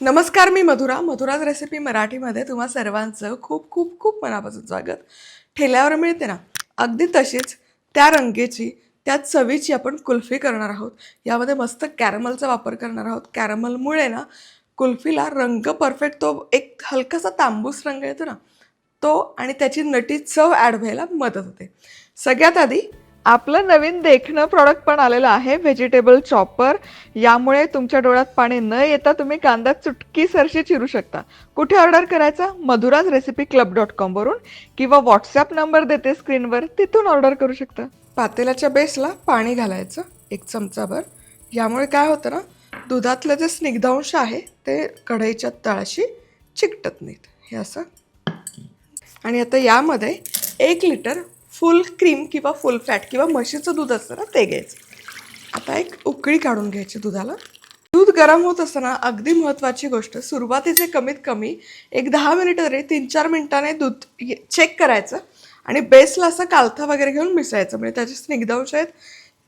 नमस्कार मी मधुरा. मधुराज रेसिपी मराठीमध्ये तुम्हा सर्वांचं खूप खूप खूप मनापासून स्वागत. ठेल्यावर मिळते ना? अगदी तशीच त्या रंगेची त्या चवीची आपण कुल्फी करणार आहोत. यामध्ये मस्त कॅरमलचा वापर करणार आहोत. कॅरमलमुळे ना कुल्फीला रंग परफेक्ट तो एक हलकासा तांबूस रंग येतो ना तो आणि त्याची नटी चव ॲड व्हायला मदत होते. सगळ्यात आधी आपलं नवीन देखणं प्रॉडक्ट पण आलेलं आहे व्हेजिटेबल चॉपर यामुळे तुमच्या डोळ्यात पाणी न येता तुम्ही कांदा चुटकी सरशी चिरू शकता. कुठे ऑर्डर करायचा? मधुराज रेसिपी क्लब डॉट कॉमवरून किंवा व्हॉट्सॲप नंबर देते स्क्रीनवर तिथून ऑर्डर करू शकता. पातेल्याच्या बेसला पाणी घालायचं एक चमचाभर. यामुळे काय होतं ना दुधातलं जे स्निग्धांश आहे ते कढईच्या तळाशी चिकटत नाहीत. हे असं. आणि आता यामध्ये एक लिटर फुल क्रीम किंवा फुल फॅट किंवा म्हशीचं दूध असतं ना ते घ्यायचं. आता एक उकळी काढून घ्यायची दुधाला. दूध गरम होत असताना अगदी महत्त्वाची गोष्ट सुरुवातीचे कमीत कमी एक दहा मिनिटं तरी तीन चार मिनिटाने दूध चेक करायचं आणि बेसला असं कालथा वगैरे घेऊन मिसळायचं. म्हणजे त्याचे स्निग्धांश आहेत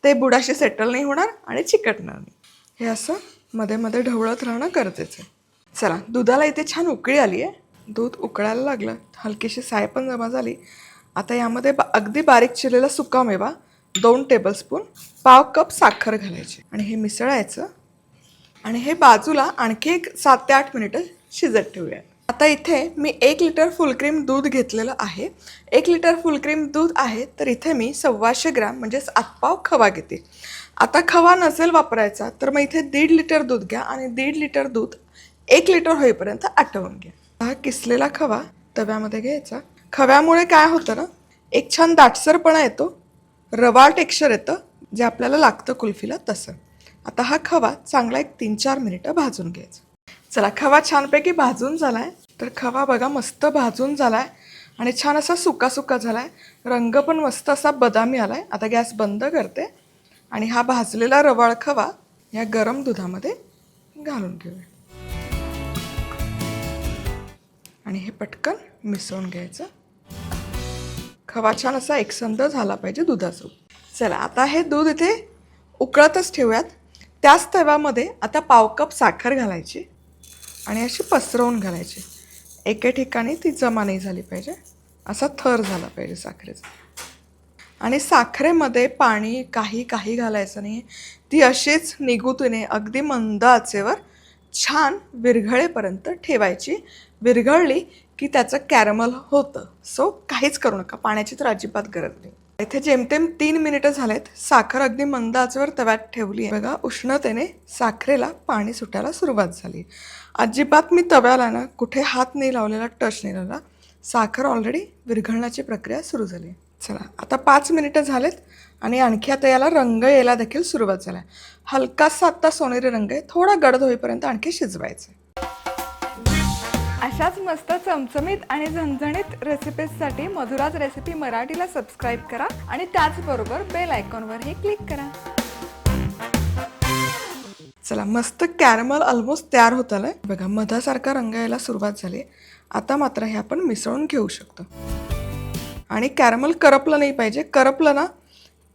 ते बुडाशी सेटल नाही होणार आणि चिकटणार नाही. हे असं मध्ये मध्ये ढवळत राहणं गरजेचं आहे. चला दुधाला इथे छान उकळी आली आहे दूध उकळायला लागलं हलकीशी साय पण जमा झाली. आता यामध्ये बा अगदी बारीक चिरलेला सुकामेवा दोन टेबलस्पून पाव कप साखर घालायची. आणि हे मिसळायचं. आणि हे बाजूला आणखी एक सात ते आठ मिनिटं शिजत ठेवूया आता इथे मी एक लिटर फुलक्रीम दूध घेतलेलं आहे. एक लिटर फुलक्रीम दूध आहे तर इथे मी सव्वाशे ग्रॅम म्हणजेच आतपाव खवा घेते. आता खवा नसेल वापरायचा तर मग इथे दीड लिटर दूध घ्या आणि दीड लिटर दूध एक लिटर होईपर्यंत आटवून घ्या. हा किसलेला खवा तव्यामध्ये घ्यायचा. खव्यामुळे काय होतं ना एक छान दाटसरपणा येतो रवाळ टेक्स्चर येतं जे आपल्याला लागतं कुल्फीला तसं. आता हा खवा चांगला एक तीन चार मिनिटं भाजून घ्यायचा. चला खवा छानपैकी भाजून झाला आहे तर खवा बघा मस्त भाजून झाला आहे आणि छान असा सुका सुका आहे रंग पण मस्त असा बदामी आला आहे आता गॅस बंद करते आणि हा भाजलेला रवाळ खवा या गरम दुधामध्ये घालून घेऊया. आणि हे पटकन मिसळून घ्यायचं. खवा छान असा एकसंध झाला पाहिजे दुधासोबत चला आता हे दूध इथे उकळतच ठेवूयात. त्याच तव्यामध्ये आता पाव कप साखर घालायची आणि अशी पसरवून घालायची. एके ठिकाणी ती जमा नाही झाली पाहिजे. असा थर झाला पाहिजे साखरेचा. आणि साखरेमध्ये पाणी काही काही घालायचं नाही. ती अशीच निगुतीने अगदी मंद आचेवर छान विरघळेपर्यंत ठेवायची. विरघळली की त्याचं कॅरमल होतं. सो काहीच करू नका. पाण्याची तर अजिबात गरज नाही. इथे जेमतेम तीन मिनिटं झालेत साखर अगदी मंद तव्यात ठेवली आहे. बघा उष्णतेने साखरेला पाणी सुटायला सुरुवात झाली. अजिबात मी तव्याला ना कुठे हात नाही लावलेला टच नाही लावला. साखर ऑलरेडी विरघळण्याची प्रक्रिया सुरू झाली. चला आता पाच मिनिटं झालेत आणि आणखी आता याला रंग यायला देखील सुरुवात झाला हलकासा आत्ता सोनेरी रंग आहे. थोडा गडद होईपर्यंत आणखी शिजवायचं अशाच मस्त चमचमीत आणि झणझणीत रेसिपीजसाठी मधुराज रेसिपी मराठीला सबस्क्राईब करा आणि त्याचबरोबर बेल आयकॉनवरही क्लिक करा. चला मस्त कॅरमल ऑलमोस्ट तयार होत आलंय बघा मधासारखा रंग यायला सुरुवात झाली. आता मात्र हे आपण मिसळून घेऊ शकतो. आणि कॅरमल करपलं नाही पाहिजे. करपलं ना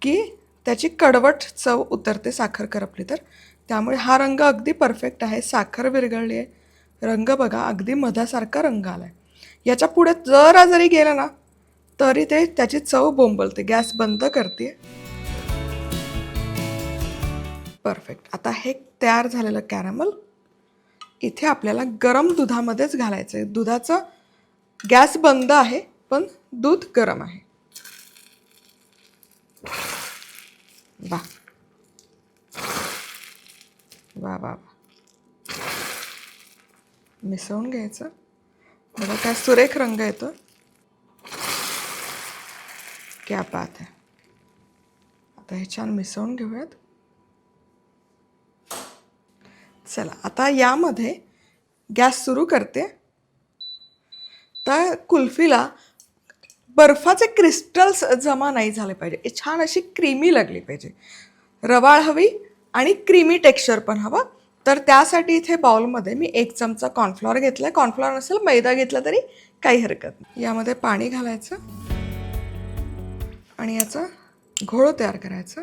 की त्याची कडवट चव उतरते साखर करपली तर. त्यामुळे हा रंग अगदी परफेक्ट आहे. साखर विरघळली आहे. रंग बघा अगदी मधासारखा रंग आला आहे याच्यापुढे जरा जरी गेलं ना तरी ते त्याची चव बोंबलते. गॅस बंद करते परफेक्ट आता हे तयार झालेलं कॅरमल इथे आपल्याला गरम दुधामध्येच घालायचं आहे दुधाचं गॅस बंद आहे पण दूध गरम आहे. वा वा वा मिसळून घ्यायचं. बघा काय सुरेख रंग येतो क्या बात आहे आता हे छान मिसळून घेऊयात. चला आता यामध्ये गॅस सुरू करते. तर कुल्फीला बर्फाचे क्रिस्टल्स जमा नाही झाले पाहिजे. छान अशी क्रीमी लागली पाहिजे. रवाळ हवी आणि क्रीमी टेक्स्चर पण हवं. तर त्यासाठी इथे बाउलमध्ये मी एक चमचा कॉर्नफ्लॉवर घेतला कॉर्नफ्लॉवर नसेल मैदा घेतला तरी काही हरकत नाही. यामध्ये पाणी घालायचं आणि याचा घोळ तयार करायचा.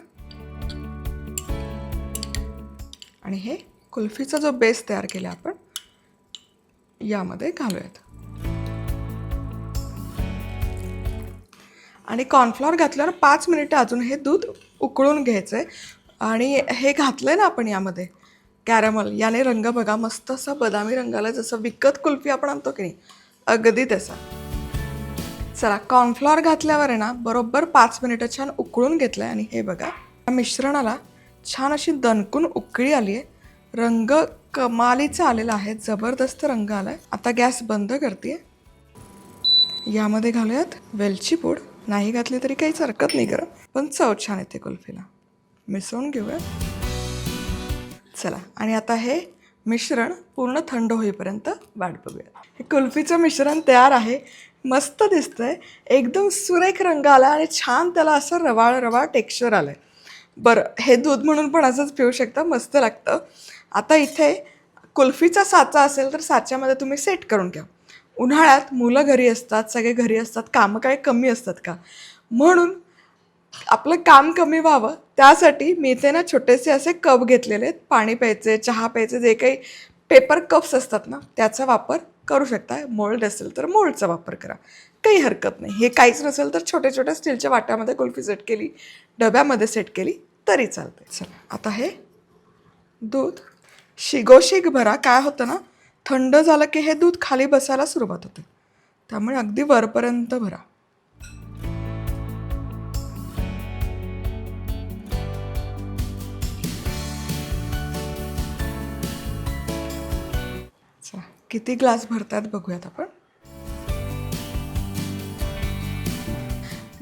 आणि हे कुल्फीचा जो बेस तयार केला आपण यामध्ये घालूयात. आणि कॉर्नफ्लॉवर घातल्यावर पाच मिनिटं अजून हे दूध उकळून घ्यायचं आहे आणि हे घातलं आहे ना आपण यामध्ये कॅरमल याने रंग बघा मस्त असा बदामी रंगाला जसं विकत कुल्फी आपण आणतो की नाही अगदी तसा. चला कॉर्नफ्लॉवर घातल्यावर आहे ना बरोबर पाच मिनिटं छान उकळून घेतलं आहे आणि हे बघा या मिश्रणाला छान अशी दणकून उकळी आली आहे रंग कमालीचा आलेला आहे जबरदस्त रंग आला आहे आता गॅस बंद करते यामध्ये घालूयात वेलची पूड. नाही घातली तरी काहीच हरकत नाही करत पण चव छान येते कुल्फीला. मिसळून घेऊया. चला आणि आता हे मिश्रण पूर्ण थंड होईपर्यंत वाट बघूया. हे कुल्फीचं मिश्रण तयार आहे मस्त दिसतंय एकदम सुरेख रंग आला आणि छान त्याला असं रवाळ रवाळ टेक्स्चर आलंय. बरं हे दूध म्हणून पण असंच पिऊ शकता मस्त लागतं. आता इथे कुल्फीचा साचा असेल तर साच्यामध्ये तुम्ही सेट करून घ्या. उन्हाळ्यात मुलं घरी असतात सगळे घरी असतात कामं काय कमी असतात का? म्हणून आपलं काम कमी व्हावं. त्यासाठी मी इथे ना छोटेसे असे कप घेतलेले आहेत. पाणी प्यायचे चहा प्यायचे जे काही पेपर कप्स असतात ना त्याचा वापर करू शकता. मोल्ड असेल तर मोल्डचा वापर करा. काही हरकत नाही. हे काहीच नसेल तर छोट्या छोट्या स्टीलच्या वाट्यामध्ये कुल्फी सेट केली डब्यामध्ये सेट केली तरी चालते चला आता हे दूध. शिगोशिग भरा. काय होतं ना थंड झालं की हे दूध खाली बसायला सुरुवात होते. त्यामुळे अगदी वरपर्यंत भरा. किती ग्लास भरतात बघूयात आपण.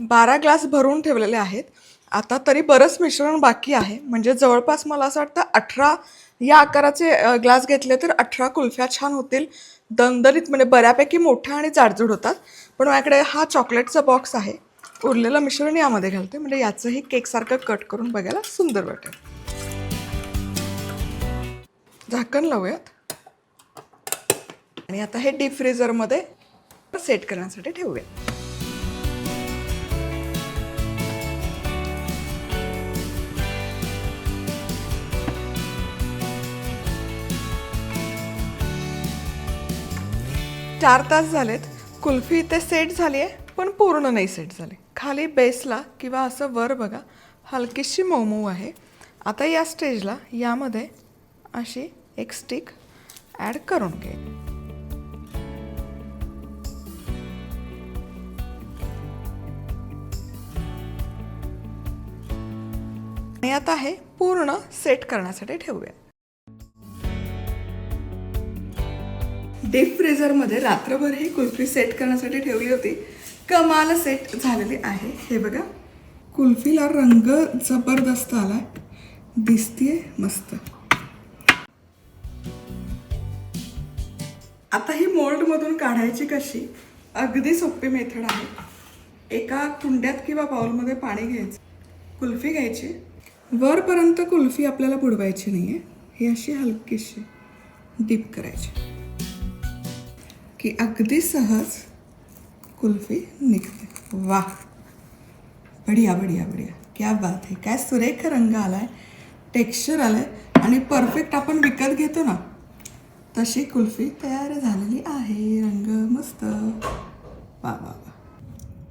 बारा ग्लास भरून ठेवलेले आहेत. आता तरी बरंच मिश्रण बाकी आहे. म्हणजे जवळपास मला असं वाटतं अठरा या आकाराचे ग्लास घेतले तर अठरा कुल्फ्या छान होतील. दणदणीत म्हणजे बऱ्यापैकी मोठ्या आणि जाडजूड होतात. पण माझ्याकडे हा चॉकलेटचा बॉक्स आहे. उरलेलं मिश्रण यामध्ये घालते. म्हणजे याचंही केकसारखं कट करून बघायला सुंदर वाटेल. झाकण लावूयात. आणि आता हे डीप फ्रीजरमध्ये सेट करण्यासाठी ठेवूया. चार तास झालेत. कुल्फी इथे सेट झाली आहे पण पूर्ण नाही सेट झाली. खाली बेसला किंवा असं वर बघा हलकीशी मऊ आहे. आता या स्टेजला यामध्ये अशी एक स्टिक ॲड करून घे. आणि आता हे पूर्ण सेट करण्यासाठी ठेवूया. डीप फ्रीझरमध्ये रात्रभर ही कुल्फी सेट करण्यासाठी ठेवली होती. कमाल सेट झालेली आहे. हे बघा कुल्फीला रंग जबरदस्त आलाय. दिसतीये मस्त. आता ही मोल्डमधून काढायची कशी अगदी सोपी मेथड आहे. एका कुंड्यात किंवा बाउलमध्ये पाणी घ्यायचं. कुल्फी घ्यायची. वरपर्यंत कुल्फी आपल्याला बुडवायची नाही आहे ही अशी हलकीशी डीप करायची. की अगदी सहज कुल्फी निघते. वा बढिया बढिया बढिया. क्या बात आहे काय सुरेख रंग आलाय. टेक्स्चर आलंय. आणि परफेक्ट आपण विकत घेतो ना तशी कुल्फी तयार झालेली आहे. रंग मस्त. वा वा वा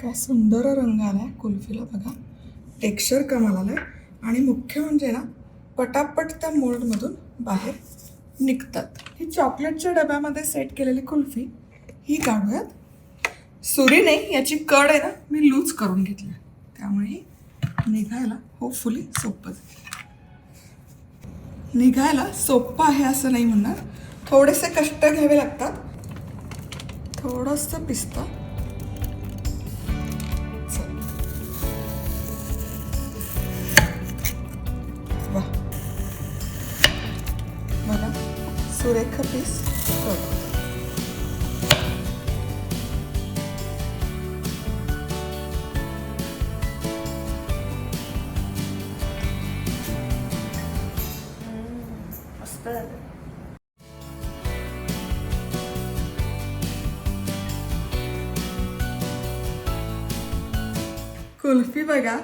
काय सुंदर रंग आलाय कुल्फीला बघा. टेक्स्चर कमाल आहे आणि मुख्य म्हणजे ना पटापट त्या मोल्डमधून बाहेर निघतात. ही चॉकलेटच्या डब्यामध्ये सेट केलेली कुल्फी ही काढूयात. सुरीने याची कड आहे ना मी लूज करून घेतली. त्यामुळे ही निघायला होपफुली सोपं जाईल. निघायला सोपं आहे असं नाही म्हणणार. थोडेसे कष्ट घ्यावे लागतात. थोडंसं पिस्ता. पीस कळतो कुल्फी बघा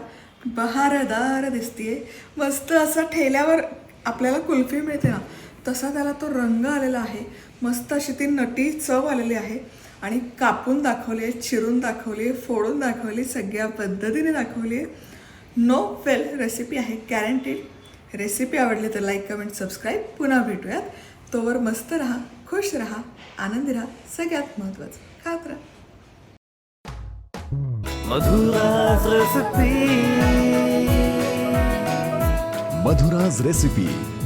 बहारदार दिसतीये. मस्त असं ठेल्यावर आपल्याला कुल्फी मिळते ना. तसा त्याला तो रंग आलेला आहे. मस्त अशी ती नटी चव आलेली आहे. आणि कापून दाखवले चिरून दाखवली फोडून दाखवली सगळ्या पद्धतीने दाखवली नो फेल रेसिपी आहे गॅरंटीड रेसिपी आवडली तर लाईक कमेंट सबस्क्राईब पुन्हा भेटूयात. तोवर मस्त राहा खुश राहा आनंदी राहा सगळ्यात महत्त्वाचं खात राहा. मधुराज रसपी मधुराज रेसिपी